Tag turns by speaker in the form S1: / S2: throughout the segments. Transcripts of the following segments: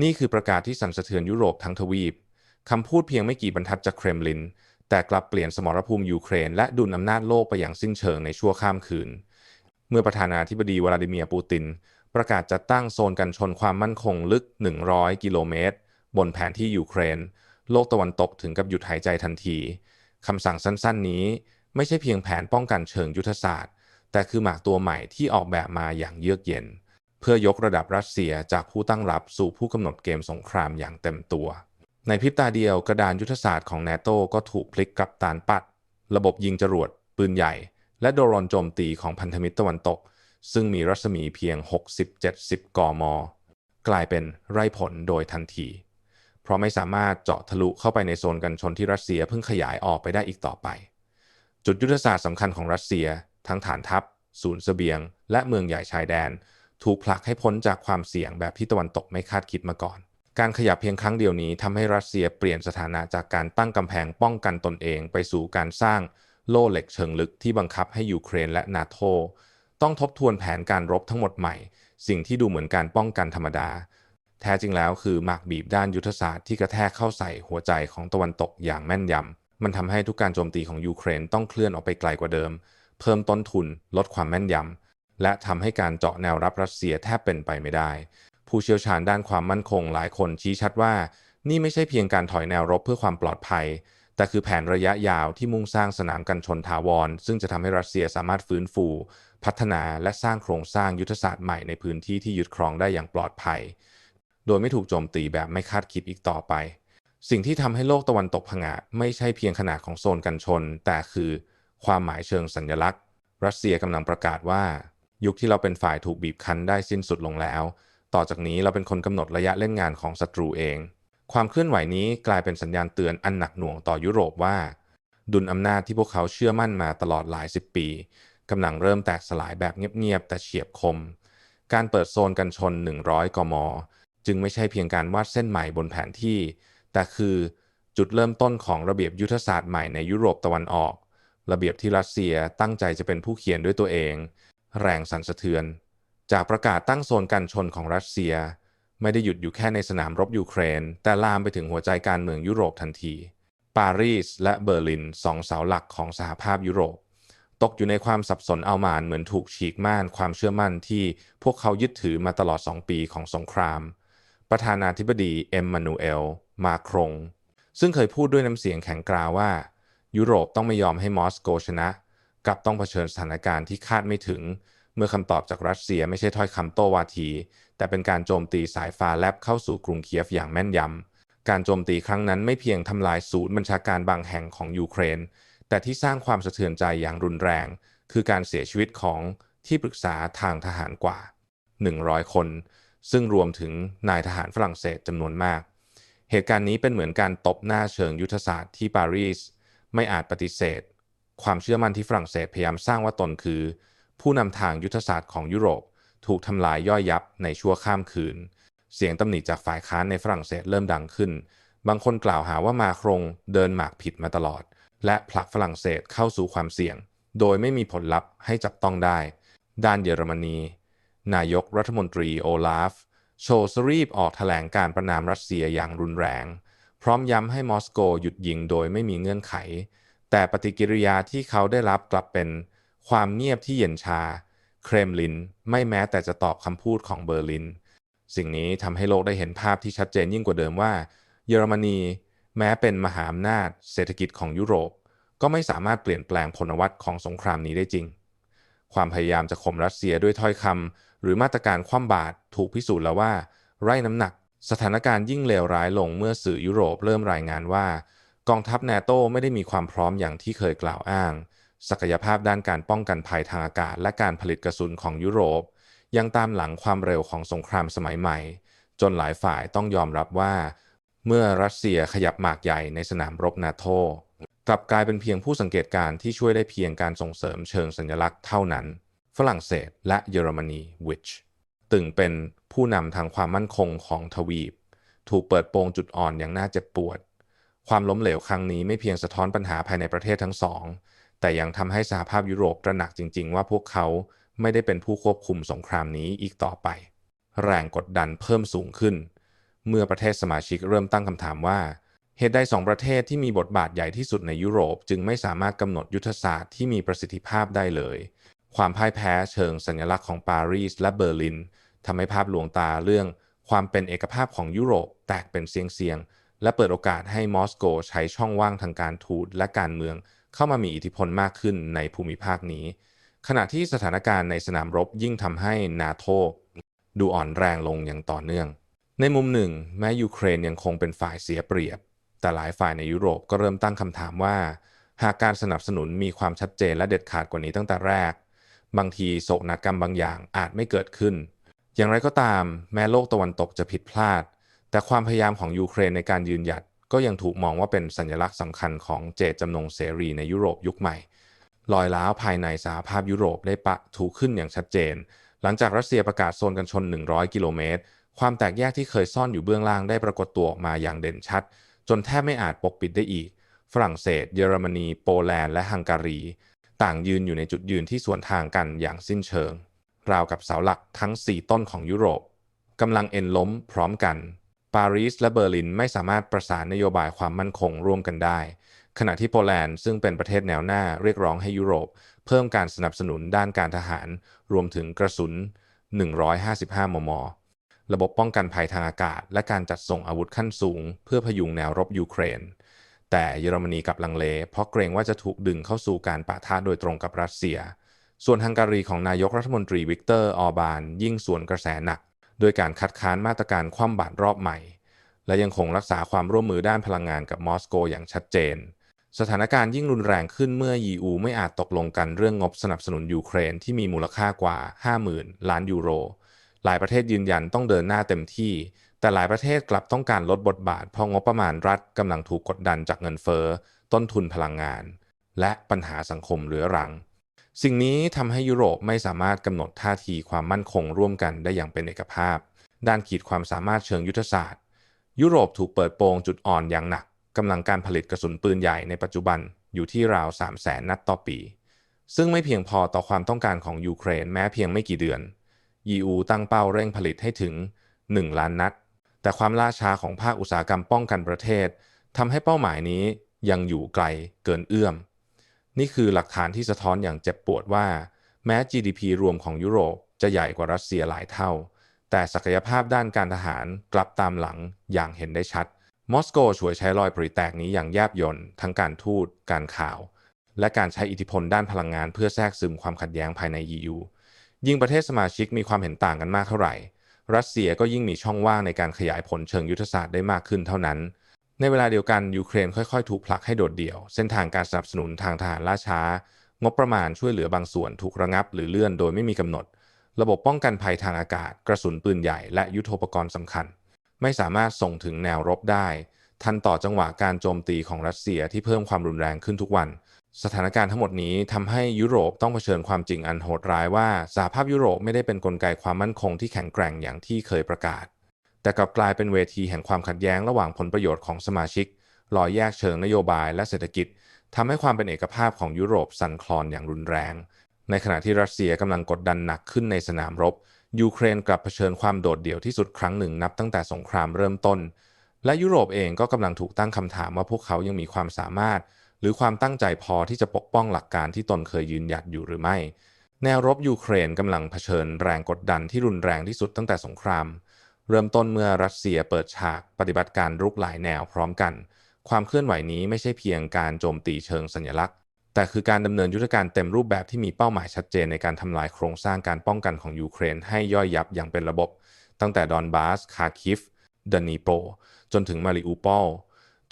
S1: นี่คือประกาศที่สั่นสะเทือนยุโรปทั้งทวีปคำพูดเพียงไม่กี่บรรทัดจากเครมลิน แต่กลับเปลี่ยนสมรภูมิยูเครน และดุลอำนาจโลกไปอย่างสิ้นเชิงในชั่วข้ามคืน เมื่อประธานาธิบดีวลาดิเมียร์ปูติน ประกาศจัดตั้งโซนกันชนความมั่นคงลึก 100 กิโลเมตร บนแผนที่ยูเครน โลกตะวันตกถึงกับหยุดหายใจทันทีคำสั่งสั้นๆ นี้ไม่ใช่เพียงแผนป้องกันเชิงยุทธศาสตร์ แต่คือหมากตัวใหม่ที่ออกแบบมาอย่างเยือกเย็น เพื่อยกระดับรัสเซียจากผู้ตั้งรับสู่ผู้กำหนดเกมสงครามอย่างเต็มตัว ในพริบตาเดียวกระดานยุทธศาสตร์ของนาโตก็ถูกพลิกกลับตานปัด ระบบยิงจรวด ปืนใหญ่ และโดรนโจมตีของพันธมิตรตะวันตก ซึ่งมีรัศมีเพียง 60-70 กม กลายเป็นไร้ผลโดยทันที เพราะไม่สามารถเจาะทะลุเข้าไปในโซนกันชนที่รัสเซียเพิ่งขยายออกไปได้อีกต่อไป จุดยุทธศาสตร์สำคัญของรัสเซีย ทั้งฐานทัพ ศูนย์เสบียง และเมืองใหญ่ชายแดน ถูกผลักให้พ้นจากความเสี่ยงแบบที่ตะวันตกไม่คาดคิดมาก่อน การขยับเพียงครั้งเดียวนี้ทำให้รัสเซียเปลี่ยนสถานะจากการตั้งกำแพงป้องกันตนเองไปสู่การสร้างโล่เหล็กเชิงลึกที่บังคับให้ยูเครนและนาโตต้องทบทวนแผนการรบทั้งหมดใหม่ สิ่งที่ดูเหมือนการป้องกันธรรมดา แท้จริงแล้วคือหมากบีบด้านยุทธศาสตร์ที่กระแทกเข้าใส่หัวใจของตะวันตกอย่างแม่นยำ มันทำให้ทุกการโจมตีของยูเครนต้องเคลื่อนออกไปไกลกว่าเดิม เพิ่มต้นทุนลดความแม่นยำ และทำให้การเจาะแนวรับรัสเซียแทบเป็นไปไม่ได้ ผู้เชี่ยวชาญด้านความมั่นคงหลายคนชี้ชัดว่า นี่ไม่ใช่เพียงการถอยแนวรบเพื่อความปลอดภัย แต่คือแผนระยะยาวที่มุ่งสร้างสนามกันชนถาวร ซึ่งจะทำให้รัสเซียสามารถฟื้นฟู พัฒนาและสร้างโครงสร้างยุทธศาสตร์ใหม่ในพื้นที่ที่ยึดครองได้อย่างปลอดภัย โดยไม่ถูกโจมตีแบบไม่คาดคิดอีกต่อไปสิ่งที่ทำให้โลกตะวันตกผงะไม่ใช่เพียงขนาดของโซนกันชน แต่คือความหมายเชิงสัญลักษณ์ รัสเซียกำลังประกาศว่า ยุคที่เราเป็นฝ่ายถูกบีบคั้นได้สิ้นสุดลงแล้ว ต่อจากนี้เราเป็นคนกำหนดระยะเล่นงานของศัตรูเอง ความเคลื่อนไหวนี้กลายเป็นสัญญาณเตือนอันหนักหน่วงต่อยุโรปว่า ดุลอำนาจที่พวกเขาเชื่อมั่นมาตลอดหลายสิบปีกำลังเริ่มแตกสลายแบบเงียบๆแต่เฉียบคม การเปิดโซนกันชน 100 กม จึงไม่ใช่เพียงการวาดเส้นใหม่บนแผนที่ แต่คือจุดเริ่มต้นของระเบียบยุทธศาสตร์ใหม่ในยุโรปตะวันออก ระเบียบที่รัสเซียตั้งใจจะเป็นผู้เขียนด้วยตัวเอง แรงสั่นสะเทือน จากประกาศตั้งโซนกันชนของรัสเซีย ไม่ได้หยุดอยู่แค่ในสนามรบยูเครน แต่ลามไปถึงหัวใจการเมืองยุโรปทันที ปารีสและเบอร์ลินสองเสาหลักของสหภาพยุโรป ตกอยู่ในความสับสนเอาหมานเหมือนถูกฉีกม่านความเชื่อมั่นที่พวกเขายึดถือมาตลอด 2 ปีของสงคราม ประธานาธิบดีเอ็มมานูเอล มาครง ซึ่งเคยพูดด้วยน้ำเสียงแข็งกร้าวว่า ยุโรปต้องไม่ยอมให้มอสโกชนะ กลับต้องเผชิญสถานการณ์ที่คาดไม่ถึง เมื่อคำตอบจากรัสเซียไม่ใช่ถ้อยคำโต้วาที แต่เป็นการโจมตีสายฟ้าแลบเข้าสู่กรุงเคียฟอย่างแม่นยำการโจมตีครั้งนั้นไม่เพียงทำลายศูนย์บัญชาการบางแห่งของยูเครน แต่ที่สร้างความสะเทือนใจอย่างรุนแรง คือการเสียชีวิตของที่ปรึกษาทางทหารกว่า 100 คน ซึ่งรวมถึงนายทหารฝรั่งเศสจำนวนมาก เหตุการณ์นี้เป็นเหมือนการตบหน้าเชิงยุทธศาสตร์ที่ปารีสไม่อาจปฏิเสธ ความเชื่อมั่นที่ฝรั่งเศสพยายามสร้างว่าตนคือ ผู้นำทางยุทธศาสตร์ของยุโรป ถูกทำลายย่อยยับในชั่วข้ามคืน เสียงตำหนิจากฝ่ายค้านในฝรั่งเศสเริ่มดังขึ้น บางคนกล่าวหาว่ามาครงเดินหมากผิดมาตลอด และผลักฝรั่งเศสเข้าสู่ความเสี่ยง โดยไม่มีผลลัพธ์ให้จับต้องได้ ด้านเยอรมนี นายกรัฐมนตรีโอลาฟ โชสรีบออกแถลงการประนามรัสเซียอย่างรุนแรง พร้อมย้ำให้มอสโกหยุดยิงโดยไม่มีเงื่อนไข แต่ปฏิกิริยาที่เขาได้รับกลับเป็นความเงียบที่เย็นชา เครมลินไม่แม้แต่จะตอบคำพูดของเบอร์ลิน สิ่งนี้ทำให้โลกได้เห็นภาพที่ชัดเจนยิ่งกว่าเดิมว่า เยอรมนีแม้เป็นมหาอำนาจเศรษฐกิจของยุโรป ก็ไม่สามารถเปลี่ยนแปลงพลวัตของสงครามนี้ได้จริง ความพยายามจะข่มรัสเซียด้วยถ้อยคำหรือมาตรการคว่ำบาตรถูกพิสูจน์แล้วว่า ไร้น้ำหนัก สถานการณ์ยิ่งเลวร้ายลงเมื่อสื่อยุโรปเริ่มรายงานว่า กองทัพนาโตไม่ได้มีความพร้อมอย่างที่เคยกล่าวอ้าง ศักยภาพด้านการป้องกันภัยทางอากาศ และการผลิตกระสุนของยุโรป ยังตามหลังความเร็วของสงครามสมัยใหม่ จนหลายฝ่ายต้องยอมรับว่า เมื่อรัสเซียขยับหมากใหญ่ในสนามรบนาโตกลับกลายเป็นเพียงผู้สังเกตการณ์ที่ช่วยได้เพียงการส่งเสริมเชิงสัญลักษณ์เท่านั้น ฝรั่งเศสและเยอรมนีวิชตึงเป็นผู้นำทางความมั่นคงของทวีป ถูกเปิดโปงจุดอ่อนอย่างน่าเจ็บปวด ความล้มเหลวครั้งนี้ไม่เพียงสะท้อนปัญหาภายในประเทศทั้งสอง แต่ยังทำให้สหภาพยุโรปตระหนักจริง ๆ ว่าพวกเขาไม่ได้เป็นผู้ควบคุมสงครามนี้อีกต่อไป แรงกดดันเพิ่มสูงขึ้น เมื่อประเทศสมาชิกเริ่มตั้งคำถามว่า เหตุใดสองประเทศที่มีบทบาทใหญ่ที่สุดในยุโรป จึงไม่สามารถกำหนดยุทธศาสตร์ที่มีประสิทธิภาพได้เลย ความพ่ายแพ้เชิงสัญลักษณ์ของปารีสและเบอร์ลินทำให้ภาพลวงตาเรื่อง ความเป็นเอกภาพของยุโรปแตกเป็นเสียงๆ และเปิดโอกาสให้มอสโกใช้ช่องว่างทางการทูตและการเมือง เข้ามามีอิทธิพลมากขึ้นในภูมิภาคนี้ ขณะที่สถานการณ์ในสนามรบยิ่งทำให้นาโตดูอ่อนแรงลงอย่างต่อเนื่อง ในมุมหนึ่ง แม้ยูเครนยังคงเป็นฝ่ายเสียเปรียบ แต่หลายฝ่ายในยุโรปก็เริ่มตั้งคำถามว่า หากการสนับสนุนมีความชัดเจนและเด็ดขาดกว่านี้ตั้งแต่แรก บางทีโศกนาฏกรรมบางอย่างอาจไม่เกิดขึ้น อย่างไรก็ตาม แม้โลกตะวันตกจะผิดพลาด แต่ความพยายามของยูเครนในการยืนหยัดก็ยังถูกมองว่าเป็นสัญลักษณ์สำคัญของเจตจำนงเสรีในยุโรปยุคใหม่รอยล้าวภายในสหภาพยุโรปได้ปะถูกขึ้นอย่างชัดเจน หลังจากรัสเซียประกาศโซนกันชน 100 กิโลเมตร ความแตกแยกที่เคยซ่อนอยู่เบื้องล่างได้ปรากฏตัวออกมาอย่างเด่นชัด จนแทบไม่อาจปกปิดได้อีก ฝรั่งเศส เยอรมนี โปแลนด์ และฮังการี ต่างยืนอยู่ในจุดยืนที่สวนทางกันอย่างสิ้นเชิง ราวกับเสาหลักทั้ง 4 ต้นของยุโรปกำลังเอ็นล้มพร้อมกัน ปารีสและเบอร์ลินไม่สามารถประสานนโยบายความมั่นคงร่วมกันได้ ขณะที่โปแลนด์ซึ่งเป็นประเทศแนวหน้าเรียกร้องให้ยุโรป เพิ่มการสนับสนุนด้านการทหาร รวมถึงกระสุน 155 มม ระบบป้องกันภัยทางอากาศ และการจัดส่งอาวุธขั้นสูง เพื่อพยุงแนวรบยูเครน แต่เยอรมนีกับลังเล เพราะเกรงว่าจะถูกดึงเข้าสู่การปะทะโดยตรงกับรัสเซีย ส่วนฮังการีของนายกรัฐมนตรีวิกเตอร์ออบาน ยิ่งสวนกระแสหนัก โดยการคัดค้านมาตรการคว่ำบาตรรอบใหม่ และยังคงรักษาความร่วมมือด้านพลังงานกับมอสโกอย่างชัดเจน สถานการณ์ยิ่งรุนแรงขึ้นเมื่อ EU ไม่อาจตกลงกันเรื่องงบสนับสนุนยูเครนที่มีมูลค่ากว่า 50,000 ล้านยูโร หลายประเทศยืนยันต้องเดินหน้าเต็มที่ แต่หลายประเทศกลับต้องการลดบทบาทเพราะงบประมาณรัฐกำลังถูกกดดันจากเงินเฟ้อต้นทุนพลังงาน และปัญหาสังคมเรื้อรัง สิ่งนี้ทำให้ยุโรปไม่สามารถกำหนดท่าทีความมั่นคงร่วมกันได้อย่างเป็นเอกภาพ ด้านขีดความสามารถเชิงยุทธศาสตร์ ยุโรปถูกเปิดโปงจุดอ่อนอย่างหนักกำลังการผลิตกระสุนปืนใหญ่ในปัจจุบันอยู่ที่ราว 3 0 0แสนนัดต่อปี ซึ่งไม่เพียงพอต่อความต้องการของยูเครนแม้เพียงไม่กี่เดือน EU ตั้งเป้าเร่งผลิตให้ถึง 1 ล้านนัด แต่ความล่าช้าของภาคอุตสาหกรรมป้องกันประเทศทำให้เป้าหมายนี้ยังอยู่ไกลเกินเอื้อม นี่คือหลักฐานที่สะท้อนอย่างเจ็บปวดว่า แม้ GDP รวมของยุโรปจะใหญ่กว่ารัสเซียหลายเท่า แต่ศักยภาพด้านการทหารกลับตามหลังอย่างเห็นได้ชัด มอสโกช่วยใช้รอยปริแตกนี้อย่างแยบยลทั้งการทูตการข่าว และการใช้อิทธิพลด้านพลังงานเพื่อแทรกซึมความขัดแย้งภายใน EU ยิ่งประเทศสมาชิกมีความเห็นต่างกันมากเท่าไหร่ รัสเซียก็ยิ่งมีช่องว่างในการขยายผลเชิงยุทธศาสตร์ได้มากขึ้นเท่านั้น ในเวลาเดียวกันยูเครนค่อยๆ ถูกผลักให้โดดเดี่ยว เส้นทางการสนับสนุนทางทหารล่าช้า งบประมาณช่วยเหลือบางส่วนถูกระงับหรือเลื่อนโดยไม่มีกำหนด ระบบป้องกันภัยทางอากาศ กระสุนปืนใหญ่และยุทโธปกรณ์สำคัญ ไม่สามารถส่งถึงแนวรบได้ ทันต่อจังหวะการโจมตีของรัสเซียที่เพิ่มความรุนแรงขึ้นทุกวัน สถานการณ์ทั้งหมดนี้ทำให้ยุโรปต้องเผชิญความจริงอันโหดร้ายว่าสหภาพยุโรปไม่ได้เป็นนกลไกความมั่นคงที่แข็งแกร่งอย่างที่เคยประกาศ แต่กลับกลายเป็นเวทีแห่งความขัดแย้งระหว่างผลประโยชน์ของสมาชิกลอยแยกเชิงนโยบายและเศรษฐกิจทำให้ความเป็นเอกภาพของยุโรปสั่นคลอนอย่างรุนแรง ในขณะที่รัสเซียกำลังกดดันหนักขึ้นในสนามรบ ยูเครนกลับเผชิญความโดดเดี่ยวที่สุดครั้งหนึ่งนับตั้งแต่สงครามเริ่มต้น และยุโรปเองก็กำลังถูกตั้งคำถามว่าพวกเขายังมีความสามารถ หรือความตั้งใจพอที่จะปกป้องหลักการที่ตนเคยยืนหยัดอยู่หรือไม่ แนวรบยูเครนกำลังเผชิญแรงกดดันที่รุนแรงที่สุดตั้งแต่สงคราม เริ่มต้นเมื่อรัสเซียเปิดฉากปฏิบัติการรุกหลายแนวพร้อมกัน ความเคลื่อนไหวนี้ไม่ใช่เพียงการโจมตีเชิงสัญลักษณ์ แต่คือการดำเนินยุทธการเต็มรูปแบบที่มีเป้าหมายชัดเจนในการทำลายโครงสร้างการป้องกันของยูเครนให้ย่อยยับอย่างเป็นระบบ ตั้งแต่ดอนบาส คาคิฟดานีโป จนถึงมาริอูปอล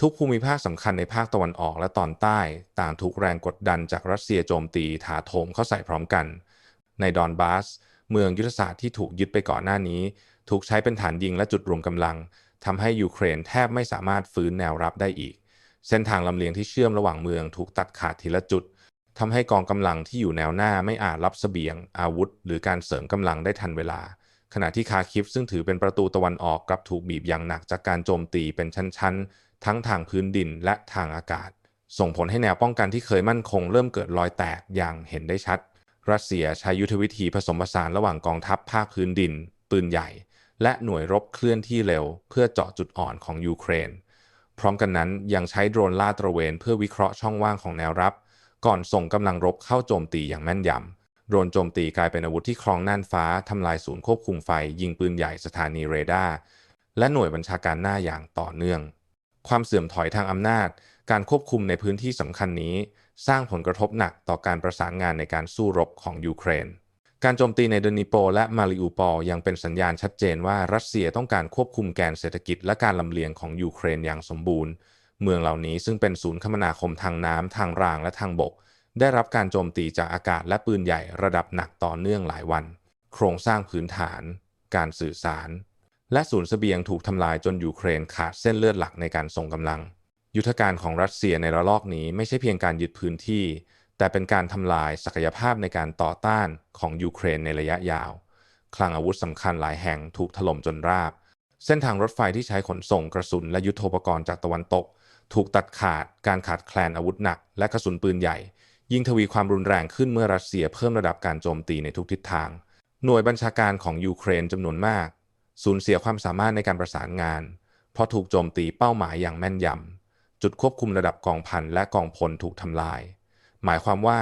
S1: ทุกภูมิภาคสำคัญในภาคตะวันออกและตอนใต้ต่างถูกแรงกดดันจากรัสเซียโจมตีถาโถมเข้าใส่พร้อมกัน ในดอนบาส เมืองยุทธศาสตร์ที่ถูกยึดไปก่อนหน้านี้ ถูกใช้เป็นฐานยิงและจุดรวมกำลังทำให้ยูเครนแทบไม่สามารถฟื้นแนวรับได้อีก เส้นทางลำเลียงที่เชื่อมระหว่างเมืองถูกตัดขาดทีละจุดทำให้กองกำลังที่อยู่แนวหน้าไม่อาจรับสเสบียง อาวุธ หรือการเสริมกำลังได้ทันเวลา ขณะที่คาคิฟซึ่งถือเป็นประตูตะวันออกกลับถูกบีบอย่างหนักจากการโจมตีเป็นชั้นทั้งทางพื้นดินและทางอากาศ ส่งผลให้แนวป้องกันที่เคยมั่นคงเริ่มเกิดรอยแตกอย่างเห็นได้ชัด รัสเซียใช้ยุทธวิธีผสมผสานระหว่างกองทัพภาคพื้นดิน ปืนใหญ่ และหน่วยรบเคลื่อนที่เร็ว เพื่อเจาะจุดอ่อนของยูเครน พร้อมกันนั้นยังใช้โดรนลาดตระเวนเพื่อวิเคราะห์ช่องว่างของแนวรับ ก่อนส่งกำลังรบเข้าโจมตีอย่างแม่นยำโดรนโจมตีกลายเป็นอาวุธที่ครองน่านฟ้าทำลายศูนย์ควบคุมไฟ ยิงปืนใหญ่สถานีเรดาร์และหน่วยบัญชาการหน้าอย่างต่อเนื่อง ความเสื่อมถอยทางอำนาจ การควบคุมในพื้นที่สำคัญนี้ สร้างผลกระทบหนักต่อการประสานงานในการสู้รบของยูเครน การโจมตีในเดนิโปและมาริอูปอลยังเป็นสัญญาณชัดเจนว่ารัสเซียต้องการควบคุมแกนเศรษฐกิจและการลำเลียงของยูเครนอย่างสมบูรณ์ เมืองเหล่านี้ซึ่งเป็นศูนย์คมนาคมทางน้ำทางรางและทางบก ได้รับการโจมตีจากอากาศและปืนใหญ่ระดับหนักต่อเนื่องหลายวัน โครงสร้างพื้นฐาน การสื่อสาร และศูนย์เสบียงถูกทำลายจนยูเครนขาดเส้นเลือดหลักในการส่งกำลัง ยุทธการของรัสเซียในระลอกนี้ไม่ใช่เพียงการยึดพื้นที่ แต่เป็นการทำลายศักยภาพในการต่อต้านของยูเครนในระยะยาว คลังอาวุธสำคัญหลายแห่งถูกถล่มจนราบ เส้นทางรถไฟที่ใช้ขนส่งกระสุนและยุทโธปกรณ์จากตะวันตก ถูกตัดขาดการขาดแคลนอาวุธหนัก และกระสุนปืนใหญ่ ยิ่งทวีความรุนแรงขึ้นเมื่อรัสเซียเพิ่มระดับการโจมตีในทุกทิศทาง หน่วยบัญชาการของยูเครนจำนวนมาก สูญเสียความสามารถในการประสานงาน เพราะถูกโจมตีเป้าหมายอย่างแม่นยำจุดควบคุมระดับกองพันและกองพลถูกทำลาย หมายความว่า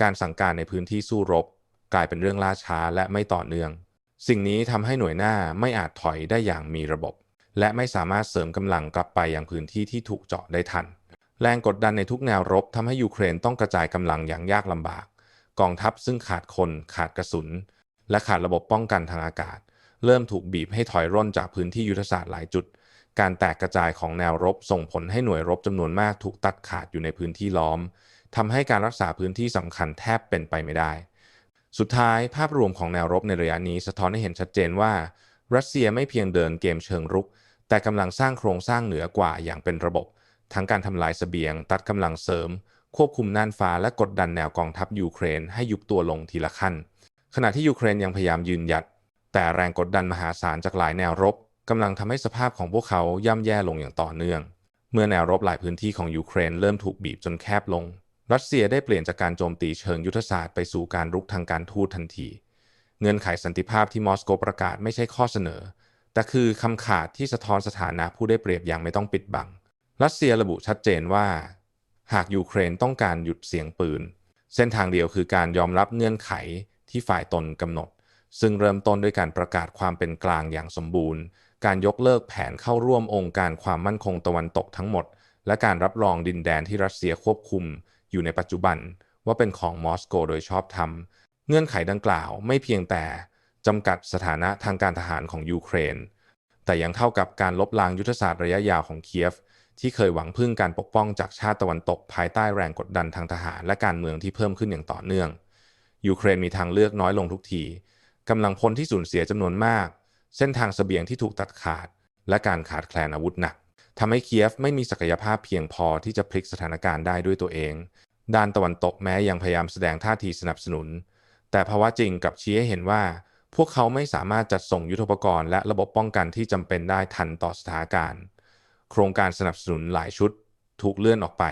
S1: การสั่งการในพื้นที่สู้รบ กลายเป็นเรื่องล่าช้าและไม่ต่อเนื่อง สิ่งนี้ทำให้หน่วยหน้าไม่อาจถอยได้อย่างมีระบบ และไม่สามารถเสริมกำลังกลับไปยังพื้นที่ที่ถูกเจาะได้ทัน แรงกดดันในทุกแนวรบทำให้ยูเครนต้องกระจายกำลังอย่างยากลำบาก กองทัพซึ่งขาดคน ขาดกระสุน และขาดระบบป้องกันทางอากาศ เริ่มถูกบีบให้ถอยร่นจากพื้นที่ยุทธศาสตร์หลายจุด การแตกกระจายของแนวรบส่งผลให้หน่วยรบจำนวนมากถูกตัดขาดอยู่ในพื้นที่ล้อม ทำให้การรักษาพื้นที่สำคัญแทบเป็นไปไม่ได้ สุดท้ายภาพรวมของแนวรบในระยะนี้สะท้อนให้เห็นชัดเจนว่า รัสเซียไม่เพียงเดินเกมเชิงรุก แต่กำลังสร้างโครงสร้างเหนือกว่าอย่างเป็นระบบ ทั้งการทำลายสเสบียง ตัดกำลังเสริม ควบคุมน่านฟ้าและกดดันแนวกองทัพยูเครนให้ยุบตัวลงทีละขั้น ขณะที่ยูเครนยังพยายามยืนหยัด แต่แรงกดดันมหาศาลจากหลายแนวรบกำลังทำให้สภาพของพวกเขาย่ำแย่ลงอย่างต่อเนื่อง เมื่อแนวรบหลายพื้นที่ของยูเครนเริ่มถูกบีบจนแคบลง รัสเซียได้เปลี่ยนจากการโจมตีเชิงยุทธศาสตร์ไปสู่การรุกทางการทูตทันที เงื่อนไขสันติภาพที่มอสโกประกาศไม่ใช่ข้อเสนอ แต่คือคำขาดที่สะท้อนสถานะผู้ได้เปรียบอย่างไม่ต้องปิดบัง รัสเซียระบุชัดเจนว่า หากยูเครนต้องการหยุดเสียงปืน เส้นทางเดียวคือการยอมรับเงื่อนไขที่ฝ่ายตนกำหนด ซึ่งเริ่มต้นด้วยการประกาศความเป็นกลางอย่างสมบูรณ์ การยกเลิกแผนเข้าร่วมองค์การความมั่นคงตะวันตกทั้งหมด และการรับรองดินแดนที่รัสเซียควบคุม อยู่ในปัจจุบันว่าเป็นของมอสโกโดยชอบธรรม เงื่อนไขดังกล่าวไม่เพียงแต่จำกัดสถานะทางการทหารของยูเครน แต่ยังเท่ากับการลบล้างยุทธศาสตร์ระยะยาวของเคียฟ ที่เคยหวังพึ่งการปกป้องจากชาติตะวันตกภายใต้แรงกดดันทางทหารและการเมืองที่เพิ่มขึ้นอย่างต่อเนื่อง ยูเครนมีทางเลือกน้อยลงทุกทีกำลังพลที่สูญเสียจำนวนมาก เส้นทางสเสบียงที่ถูกตัดขาด และการขาดแคลนอาวุธหนัก ทำให้เคียฟไม่มีศักยภาพเพียงพอที่จะพลิกสถานการณ์ได้ด้วยตัวเอง ด้านตะวันตกแม้ยังพยายามแสดงท่าทีสนับสนุน แต่ภาวะจริงกับชี้ให้เห็นว่า พวกเขาไม่สามารถจัดส่งยุทโธปกรณ์และระบบป้องกันที่จำเป็นได้ทันต่อสถานการณ์ โครงการสนับสนุนหลายชุด ถูกเลื่อนออกไป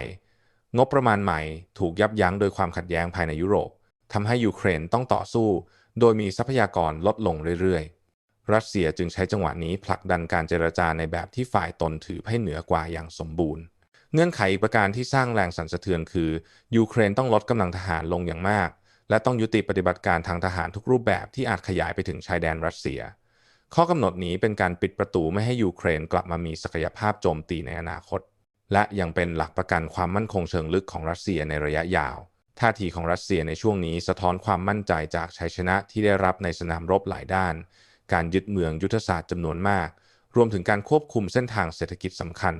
S1: งบประมาณใหม่ถูกยับยั้งโดยความขัดแย้งภายในยุโรปทำให้ยูเครนต้องต่อสู้ โดยมีทรัพยากรลดลงเรื่อยๆ รัสเซียจึงใช้จังหวะนี้ผลักดันการเจรจาในแบบที่ฝ่ายตนถือให้เหนือกว่าอย่างสมบูรณ์ เงื่อนไขอีกประการที่สร้างแรงสั่นสะเทือนคือ ยูเครนต้องลดกำลังทหารลงอย่างมาก และต้องยุติปฏิบัติการทางทหารทุกรูปแบบที่อาจขยายไปถึงชายแดนรัสเซีย ข้อกำหนดนี้เป็นการปิดประตูไม่ให้ยูเครนกลับมามีศักยภาพโจมตีในอนาคต และยังเป็นหลักประกันความมั่นคงเชิงลึกของรัสเซียในระยะยาวท่าทีของรัสเซียในช่วงนี้สะท้อนความมั่นใจจากชัยชนะที่ได้รับในสนามรบหลายด้าน การยึดเมืองยุทธศาสตร์จำนวนมาก รวมถึงการควบคุมเส้นทางเศรษฐกิจสำคัญ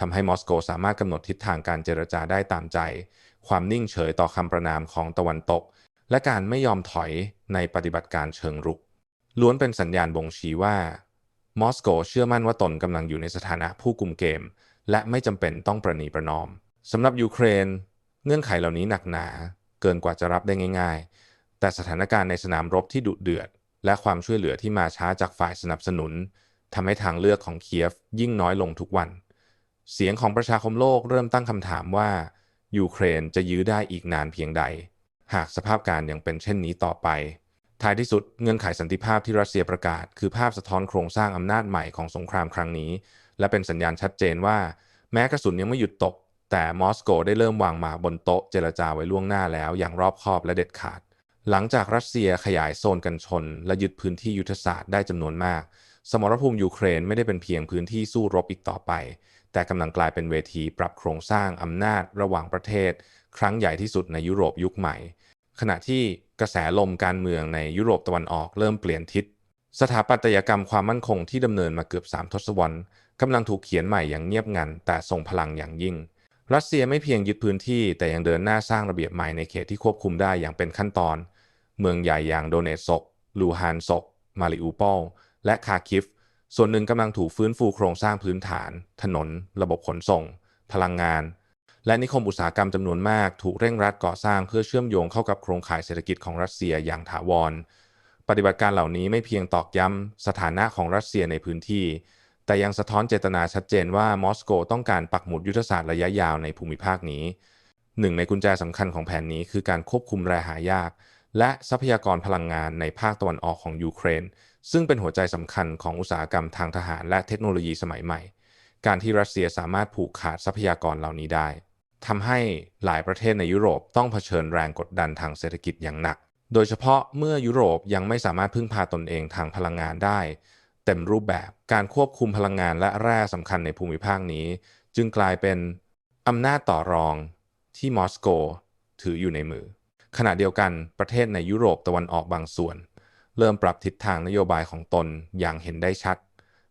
S1: ทำให้มอสโกสามารถกำหนดทิศทางการเจรจาได้ตามใจ ความนิ่งเฉยต่อคำประนามของตะวันตก และการไม่ยอมถอยในปฏิบัติการเชิงรุก ล้วนเป็นสัญญาณบ่งชี้ว่า มอสโกเชื่อมั่นว่าตนกำลังอยู่ในสถานะผู้กุมเกม และไม่จำเป็นต้องประนีประนอมสำหรับยูเครน เงื่อนไขเหล่านี้หนักหนา เกินกว่าจะรับได้ง่าย ๆ แต่สถานการณ์ในสนามรบที่ดุเดือด และความช่วยเหลือที่มาช้าจากฝ่ายสนับสนุนทำให้ทางเลือกของเคียฟยิ่งน้อยลงทุกวัน เสียงของประชาคมโลกเริ่มตั้งคำถามว่า ยูเครนจะยื้อได้อีกนานเพียงใด หากสภาพการยังเป็นเช่นนี้ต่อไป ท้ายที่สุดเงื่อนไขสันติภาพที่รัสเซียประกาศ คือภาพสะท้อนโครงสร้างอำนาจใหม่ของสงครามครั้งนี้ และเป็นสัญญาณชัดเจนว่า แม้กระสุนยังไม่หยุดตก แต่มอสโกได้เริ่มวางหมากบนโต๊ะเจรจาไว้ล่วงหน้าแล้วอย่างรอบคอบและเด็ดขาด หลังจากรัสเซียขยายโซนกันชน และยึดพื้นที่ยุทธศาสตร์ได้จำนวนมาก สมรภูมิยูเครนไม่ได้เป็นเพียงพื้นที่สู้รบอีกต่อไป แต่กำลังกลายเป็นเวทีปรับโครงสร้างอำนาจระหว่างประเทศ ครั้งใหญ่ที่สุดในยุโรปยุคใหม่ ขณะที่กระแสลมการเมืองในยุโรปตะวันออกเริ่มเปลี่ยนทิศ สถาปัตยกรรมความมั่นคงที่ดำเนินมาเกือบ3ทศวรรษกำลังถูกเขียนใหม่อย่างเงียบงัน แต่ทรงพลังอย่างยิ่งรัสเซียไม่เพียงยึดพื้นที่แต่ยังเดินหน้าสร้างระเบียบใหม่ในเขตที่ควบคุมได้อย่างเป็นขั้นตอน เมืองใหญ่อย่างโดเนตซกลูฮานซกมาริอูปอล และคาคิฟ ส่วนหนึ่งกำลังถูกฟื้นฟูโครงสร้างพื้นฐาน ถนน ระบบขนส่ง พลังงาน และนิคมอุตสาหกรรมจำนวนมากถูกเร่งรัดก่อสร้างเพื่อเชื่อมโยงเข้ากับโครงข่ายเศรษฐกิจของรัสเซียอย่างถาวร ปฏิบัติการเหล่านี้ไม่เพียงตอกย้ำสถานะของรัสเซียในพื้นที่ แต่ยังสะท้อนเจตนาชัดเจนว่ามอสโกต้องการปักหมุดยุทธศาสตร์ระยะยาวในภูมิภาคนี้หนึ่งในกุญแจสำคัญของแผนนี้คือการควบคุมแร่หายาก และทรัพยากรพลังงานในภาคตะวันออกของยูเครน ซึ่งเป็นหัวใจสำคัญของอุตสาหกรรมทางทหารและเทคโนโลยีสมัยใหม่ การที่รัสเซียสามารถผูกขาดทรัพยากรเหล่านี้ได้ทำให้หลายประเทศในยุโรปต้องเผชิญแรงกดดันทางเศรษฐกิจอย่างหนัก โดยเฉพาะเมื่อยุโรปยังไม่สามารถพึ่งพาตนเองทางพลังงานได้ เต็มรูปแบบการควบคุมพลังงานและแร่สำคัญในภูมิภาคนี้ จึงกลายเป็นอำนาจต่อรองที่มอสโก ถืออยู่ในมือ ขณะเดียวกันประเทศในยุโรปตะวันออกบางส่วน เริ่มปรับทิศทางนโยบายของตนอย่างเห็นได้ชัด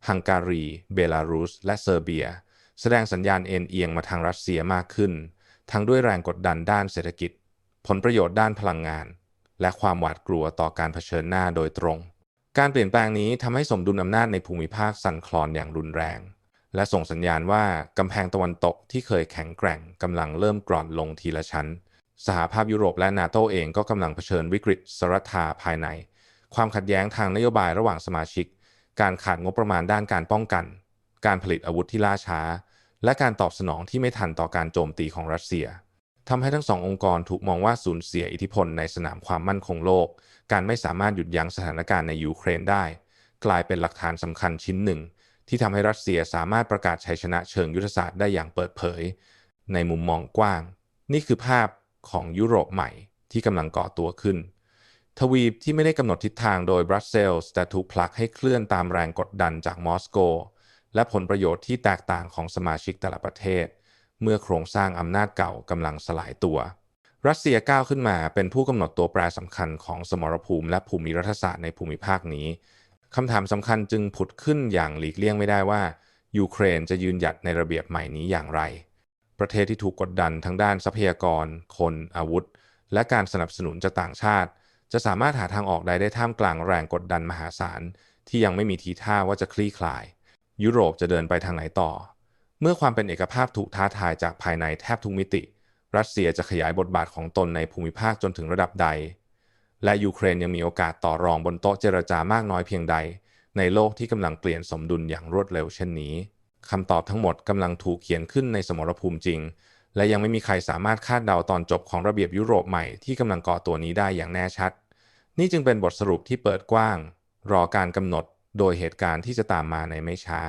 S1: ฮังการี เบลารุส และเซอร์เบีย แสดงสัญญาณเอ็นเอียงมาทางรัสเซียมากขึ้น ทั้งด้วยแรงกดดันด้านเศรษฐกิจ ผลประโยชน์ด้านพลังงาน และความหวาดกลัวต่อการเผชิญหน้าโดยตรง การเปลี่ยนแปลงนี้ทำให้สมดุลอำนาจในภูมิภาคสั่นคลอนอย่างรุนแรง และส่งสัญญาณว่ากำแพงตะวันตกที่เคยแข็งแกร่งกำลังเริ่มกร่อนลงทีละชั้น สหภาพยุโรปและนาโตเองก็กำลังเผชิญวิกฤตสรัทธาภายใน ความขัดแย้งทางนโยบายระหว่างสมาชิก การขาดงบประมาณด้านการป้องกัน การผลิตอาวุธที่ล่าช้า และการตอบสนองที่ไม่ทันต่อการโจมตีของรัสเซียทำให้ทั้งสององค์กรถูกมองว่าสูญเสียอิทธิพลในสนามความมั่นคงโลก การไม่สามารถหยุดยั้งสถานการณ์ในยูเครนได้ กลายเป็นหลักฐานสำคัญชิ้นหนึ่ง ที่ทำให้รัสเซียสามารถประกาศชัยชนะเชิงยุทธศาสตร์ได้อย่างเปิดเผย ในมุมมองกว้าง นี่คือภาพ ของยุโรปใหม่ที่กำลังก่อตัวขึ้น ทวีปที่ไม่ได้กำหนดทิศทางโดยบรัสเซลส์แต่ถูกผลักให้เคลื่อนตามแรงกดดันจากมอสโก และผลประโยชน์ที่แตกต่างของสมาชิกแต่ละประเทศ เมื่อโครงสร้างอำนาจเก่ากำลังสลายตัว รัสเซียก้าวขึ้นมาเป็นผู้กำหนดตัวแปรสำคัญของสมรภูมิและภูมิรัฐศาสตร์ในภูมิภาคนี้คำถามสำคัญจึงผุดขึ้นอย่างหลีกเลี่ยงไม่ได้ว่ายูเครนจะยืนหยัดในระเบียบใหม่นี้อย่างไร ประเทศที่ถูกกดดันทั้งด้านทรัพยากร คนอาวุธ และการสนับสนุนจากต่างชาติ จะสามารถหาทางออกใดได้ท่ามกลางแรงกดดันมหาศาล ที่ยังไม่มีทีท่าว่าจะคลี่คลาย ยุโรปจะเดินไปทางไหนต่อ เมื่อความเป็นเอกภาพถูกท้าทายจากภายในแทบทุกมิติ รัสเซียจะขยายบทบาทของตนในภูมิภาคจนถึงระดับใด และยูเครนยังมีโอกาสต่อรองบนโต๊ะเจรจามากน้อยเพียงใด ในโลกที่กำลังเปลี่ยนสมดุลอย่างรวดเร็วเช่นนี้ คำตอบทั้งหมดกำลังถูกเขียนขึ้นในสมรภูมิจริง และยังไม่มีใครสามารถคาดเดาตอนจบของระเบียบยุโรปใหม่ที่กำลังก่อตัวนี้ได้อย่างแน่ชัด นี่จึงเป็นบทสรุปที่เปิดกว้าง รอการกำหนดโดยเหตุการณ์ที่จะตามมาในไม่ช้า